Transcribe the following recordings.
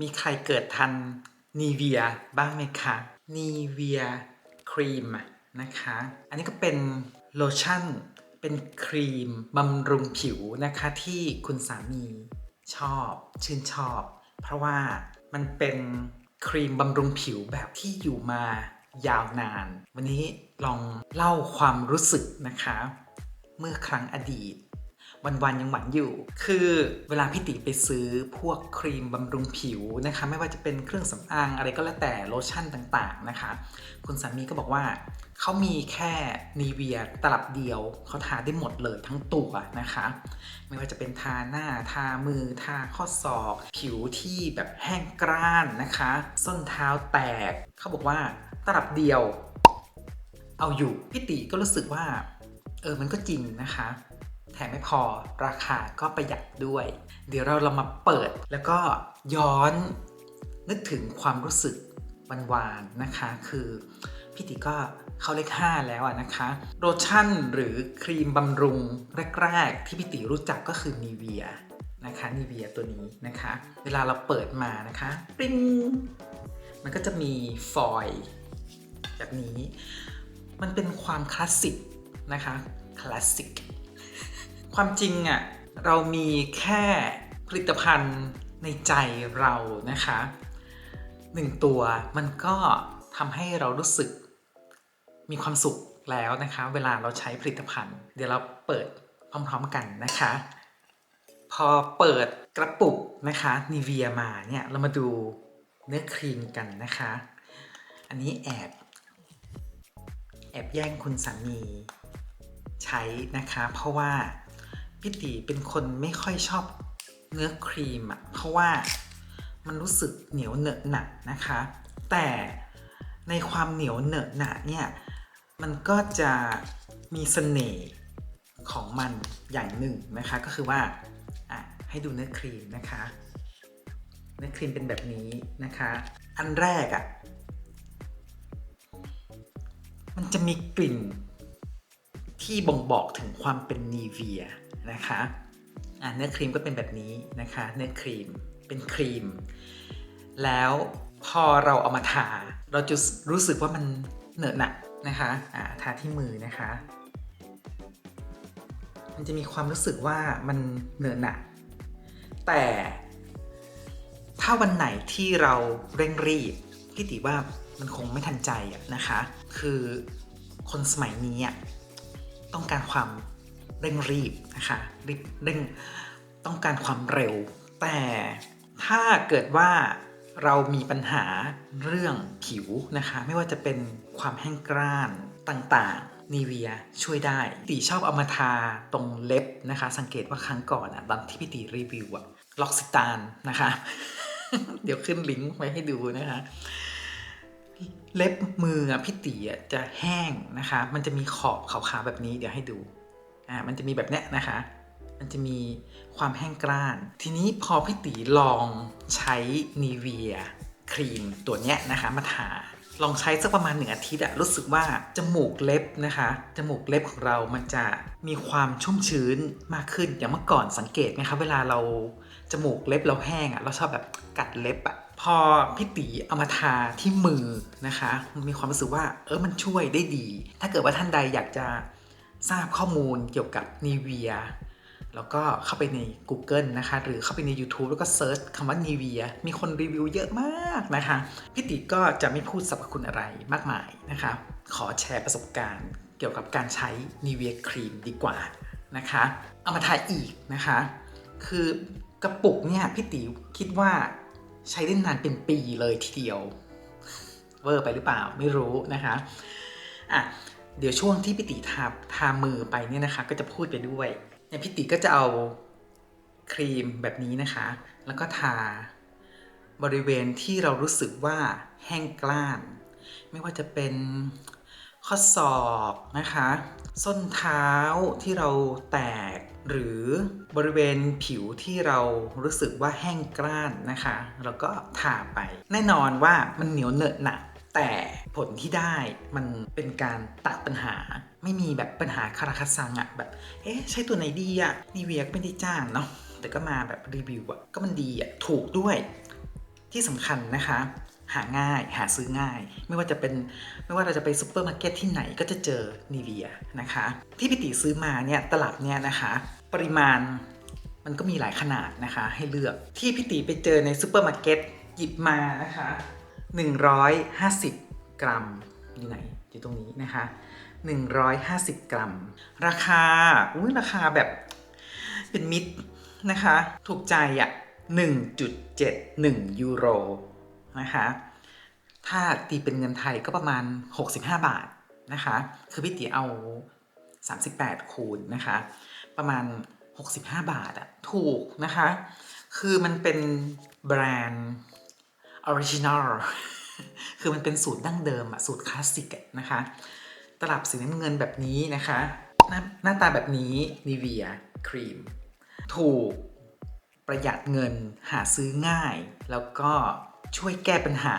มีใครเกิดทันนีเวียบ้างไหมคะนีเวียครีมนะคะ อันนี้ก็เป็นโลชั่น เป็นครีมบำรุงผิวนะคะที่คุณสามีชอบชื่นชอบ เพราะว่ามันเป็นครีมบำรุงผิวแบบที่อยู่มายาวนาน วันนี้ลองเล่าความรู้สึกนะคะ เมื่อครั้งอดีต วันๆยังหวานอยู่ คือเวลาพี่ติไปซื้อพวกครีมบำรุงผิวนะคะ ไม่ว่าจะเป็นเครื่องสำอางอะไรก็แล้วแต่โลชั่นต่างๆนะคะ คุณสามีก็บอกว่าเขามีแค่นีเวียตลับเดียวเขาทาได้หมดเลยทั้งตัวนะคะ ไม่ว่าจะเป็นทาหน้าทามือทาข้อศอก ผิวที่แบบแห้งกร้านนะคะ ส้นเท้าแตกเขาบอกว่าตลับเดียว เอาอยู่พี่ติก็รู้สึกว่า ออมันก็จริงนะคะแถมไม่พอราคาก็ประหยัดด้วย เดี๋ยวเราเรามาเปิดแล้วก็ย้อนนึกถึงความรู้สึกวานๆนนะคะ คือพี่ติก็เข้าเลข5แล้วอะนะคะ โลชั่นหรือครีมบำรุงแรกๆ ที่พี่ติรู้จักก็คือนีเวียนะคะนีเวียตัวนี้นะคะ เวลาเราเปิดมานะคะปริ้งมันก็จะมีฟอยล์แบบนี้ มันเป็นความคลาสสิก นะคะคลาสสิกความจริงอะเรามีแค่ผลิตภัณฑ์ในใจเรานะคะหนึ่งตัวมันก็ทำให้เรารู้สึกมีความสุขแล้วนะคะ เวลาเราใช้ผลิตภัณฑ์ เดี๋ยวเราเปิดพร้อมๆกันนะคะ พอเปิดกระปุกนะคะนีเวียมาเนี่ยเรามาดูเนื้อครีมกันนะคะ อันนี้แอบ แอบแย่งคุณสามี ใช้นะคะ เพราะว่าพี่ตีเป็นคนไม่ค่อยชอบเนื้อครีมอะ่ะเพราะว่ามันรู้สึกเหนียวเหนอะหนักนะคะ แต่ในความเหนียวเหนอะหนะเนี่ยมันก็จะมีเสน่ห์ของมันอย่างหนึ่งนะคะ ก็คือว่าอะให้ดูเนื้อครีมนะคะ เนื้อครีมเป็นแบบนี้นะคะ อันแรกอะมันจะมีกลิ่น ที่บ่งบอกถึงความเป็นนีเวียนะคะะเนื้อครีมก็เป็นแบบนี้นะคะ เนื้อครีมเป็นครีม แล้วพอเราเอามาทา เราจะรู้สึกว่ามันเหนอะหนะนะคะอ่าทาที่มือนะคะ มันจะมีความรู้สึกว่ามันเหนอะหนะแต่ถ้าวันไหนที่เราเร่งรีบพี่ติว่ามันคงไม่ทันใจนะคะ คือคนสมัยนี้อะ ต้องการความเร่งรีบนะคะรีบเร่งต้องการความเร็ว แต่ถ้าเกิดว่าเรามีปัญหาเรื่องผิวนะคะ ไม่ว่าจะเป็นความแห้งกร้านต่างๆนีเวียช่วยได้ตีชอบเอามาทาตรงเล็บนะคะ สังเกตว่าครั้งก่อนอะตอนที่พี่ตีรีวิวอะล็อกซิตานนะคะ เดี๋ยวขึ้นลิงก์ไว้ให้ดูนะคะ เล็บมืออะพี่ตีอะจะแห้งนะคะ มันจะมีขอบขาวๆแบบนี้เดี๋ยวให้ดู อ่า มันจะมีแบบเนี้ยนะคะ มันจะมีความแห้งกร้าน ทีนี้พอพี่ตีลองใช้นีเวียครีมตัวเนี้ยนะคะมาทาลองใช้สักประมาณหนึ่งอาทิตย์อะรู้สึกว่าจมูกเล็บนะคะจมูกเล็บของเรามันจะมีความชุ่มชื้นมากขึ้นอย่างเมื่อก่อนสังเกตไหมคะเวลาเราจมูกเล็บเราแห้งอะเราชอบแบบกัดเล็บอะ อพี่ตีเอามาทาที่มือนะคะมันมีความรู้สึกว่าเออมันช่วยได้ดี ถ้าเกิดว่าท่านใดอยากจะทราบข้อมูลเกี่ยวกับนีเวียแล้วก็เข้าไปใน Google นะคะ หรือเข้าไปใน YouTube แล้วก็เซิร์ชคำว่า Nivea มีคนรีวิวเยอะมากนะคะพี่ติก็จะไม่พูดสรรพคุณอะไรมากมายนะคะ ขอแชร์ประสบการณ์เกี่ยวกับการใช้ Nivea ครีมดีกว่านะคะ เอามาทาอีกนะคะ คือกระปุกเนี่ยพี่ติคิดว่า ใช้ได้นานเป็นปีเลยทีเดียว เวอร์ไปหรือเปล่าไม่รู้นะคะอะเดี๋ยวช่วงที่พี่ติทาทามือไปเนี่ยนะคะ ก็จะพูดไปด้วยเนี่ยพี่ติก็จะเอาครีมแบบนี้นะคะ แล้วก็ทาบริเวณที่เรารู้สึกว่าแห้งกล้าน ไม่ว่าจะเป็นข้อศอกนะคะ ส้นเท้าที่เราแตก หรือบริเวณผิวที่เรารู้สึกว่าแห้งกร้านนะคะ แล้วก็ทาไป แน่นอนว่ามันเหนียวเหนอะหนักแต่ผลที่ได้มันเป็นการตัดปัญหาไม่มีแบบปัญหาคาราคาซังอะแบบ เอ๊ะ ใช้ตัวไหนดีอะนีเวียก็ไม่ได้จ้างเนาะแต่ก็มาแบบรีวิวอะก็มันดีอะถูกด้วยที่สำคัญนะคะ หาง่ายหาซื้อง่าย ไม่ว่าจะเป็นไม่ว่าเราจะไปซูเปอร์มาร์เก็ตที่ไหนก็จะเจอนีเวียนะคะ ที่พี่ติซื้อมาเนี่ยตลับเนี่ยนะคะ ปริมาณมันก็มีหลายขนาดนะคะ ให้เลือกที่พี่ติไปเจอในซูเปอร์มาร์เก็ตหยิบมานะคะ 150 กรัมอยู่ไหนอยู่ตรงนี้นะคะ 150 กรัม ราคาอุ้ยราคาแบบเป็นมิตรนะคะ ถูกใจอะ1.71 ยูโรนะคะ ถ้าตีเป็นเงินไทยก็ประมาณ 65 บาทนะคะ คือพี่ตีเอา 38 คูณนะคะ ประมาณ 65 บาทอะถูกนะคะ คือมันเป็นแบรนด์ออริจินอลคือมันเป็นสูตรดั้งเดิมอะสูตรคลาสสิกอะนะคะ ตลับสีน้ำเงินแบบนี้นะคะหน้าหน้าตาแบบนี้นีเวียครีม ถูกประหยัดเงินหาซื้อง่าย แล้วก็ช่วยแก้ปัญหา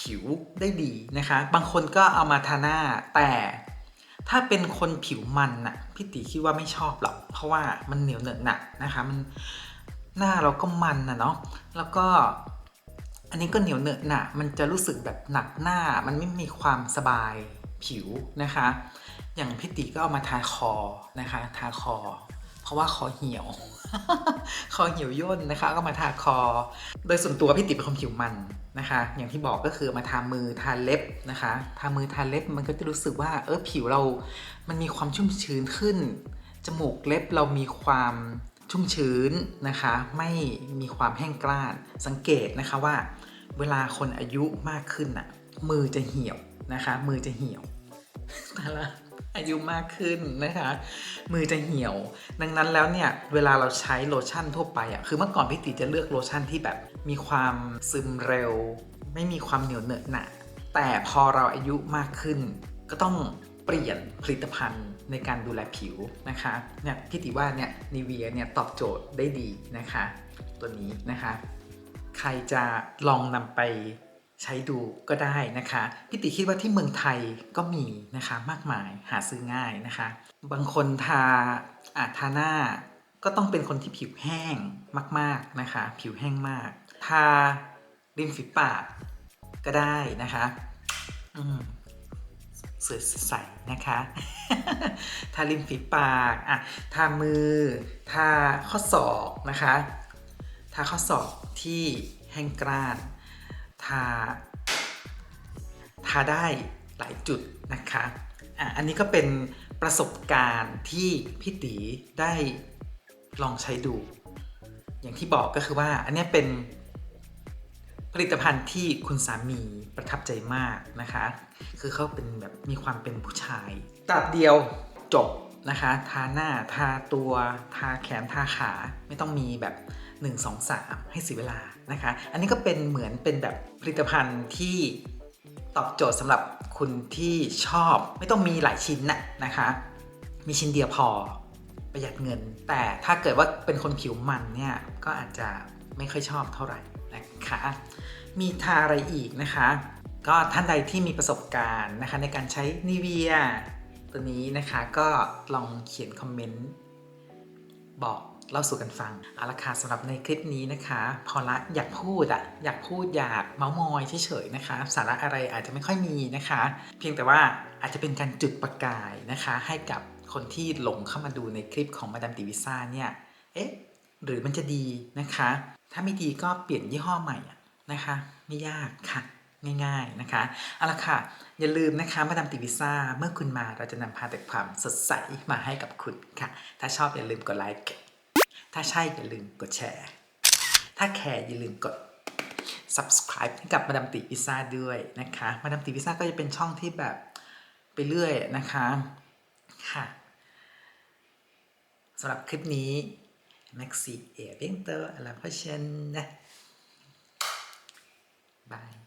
ผิวได้ดีนะคะ บางคนก็เอามาทาหน้าแต่ ถ้าเป็นคนผิวมันน่ะพี่ตีคิดว่าไม่ชอบหรอก เพราะว่ามันเหนียวเหนอะหนักนะคะมันหน้าเราก็มันนะเนาะแล้วก็อันนี้ก็เหนียวเหนอะหนะมันจะรู้สึกแบบหนักหน้า มันไม่มีความสบายผิวนะคะ อย่างพี่ตีก็เอามาทาคอนะคะ ทาคอ เพราะว่าคอเหี่ยว คอเหี่ยวย่นนะคะก็มาทาคอ โดยส่วนตัวพี่ติเป็นคนผิวมันนะคะ อย่างที่บอกก็คือมาทามือทาเล็บนะคะทามือทาเล็บมันก็จะรู้สึกว่าเออผิวเรา มันมีความชุ่มชื้นขึ้นจมูกเล็บเรามีความชุ่มชื้นนะคะ ไม่มีความแห้งกร้านสังเกตนะคะว่า เวลาคนอายุมากขึ้นน่ะมือจะเหี่ยวนะคะ มือจะเหี่ยวแต่ละ อายุมากขึ้นนะคะ มือจะเหี่ยว ดังนั้นแล้วเนี่ย เวลาเราใช้โลชั่นทั่วไปอะคือเมื่อก่อนพี่ติจะเลือกโลชั่นที่แบบมีความซึมเร็ว ไม่มีความเหนียวเหนอะหนะแต่พอเราอายุมากขึ้น ก็ต้องเปลี่ยนผลิตภัณฑ์ในการดูแลผิวนะคะเนี่ยพี่ติว่าเนี่ยนีเวียเนี่ยตอบโจทย์ได้ดีนะคะ ตัวนี้นะคะ ใครจะลองนำไป ใช้ดูก็ได้นะคะพี่ติคิดว่าที่เมืองไทยก็มีนะคะมากมายหาซื้อง่ายนะคะ บางคนทาอาทาหน้าก็ต้องเป็นคนที่ผิวแห้งมาก ๆนะคะ ผิวแห้งมาก ทาริมฝีปากก็ได้นะคะอืมสวยใสนะคะทาริมฝีปากอะทามือ ทาข้อศอกนะคะ ทาข้อศอกที่แห้งกร้าน ทา ทาได้หลายจุดนะคะอะอันนี้ก็เป็นประสบการณ์ที่พี่ตีได้ลองใช้ดู อย่างที่บอกก็คือว่าอันนี้เป็นผลิตภัณฑ์ที่คุณสามีประทับใจมากนะคะ คือเขาเป็นแบบมีความเป็นผู้ชายตัดเดียวจบนะคะ ทาหน้า ทาตัว ทาแขน ทาขา ไม่ต้องมีแบบ 1 2 3 ให้เสียเวลานะคะ อันนี้ก็เป็นเหมือนเป็นแบบผลิตภัณฑ์ที่ตอบโจทย์สำหรับคุณที่ชอบไม่ต้องมีหลายชิ้นนะนะคะ มีชิ้นเดียวพอประหยัดเงิน แต่ถ้าเกิดว่าเป็นคนผิวมันเนี่ยก็อาจจะไม่ค่อยชอบเท่าไหร่นะคะ มีทาอะไรอีกนะคะ ก็ท่านใดที่มีประสบการณ์นะคะในการใช้นิเวียตัวนี้นะคะก็ลองเขียนคอมเมนต์ บอกเล่าสู่กันฟังเอาละค่ะสำหรับในคลิปนี้นะคะ พอละอยากพูดอะอยากพูดอยากเมาส์มอยเฉยๆนะคะ สาระอะไรอาจจะไม่ค่อยมีนะคะ เพียงแต่ว่าอาจจะเป็นการจุดประกายนะคะ ให้กับคนที่หลงเข้ามาดูในคลิปของมาดามติวิซ่าเนี่ยเอ๊ะหรือมันจะดีนะคะ ถ้าไม่ดีก็เปลี่ยนยี่ห้อใหม่ะนะคะ ไม่ยากค่ะ ง่ายๆนะคะเอาละค่ะ อย่าลืมนะคะมาดามติวิซ่าเมื่อคุณมาเราจะนำพาแต่ความสดใสมาให้กับคุณค่ะ ถ้าชอบอย่าลืมกดไลค์ถ้าใช่อย่าลืมกดแชร์ ถ้าแคร์อย่าลืมกด subscribe ให้กับมาดามติวิซ่าด้วยนะคะมาดามติวิซ่าก็จะเป็นช่องที่แบบไปเรื่อยนะคะค่ะสำหรับคลิปนี้ Maxi e v e n t o alla prochaine. Bye.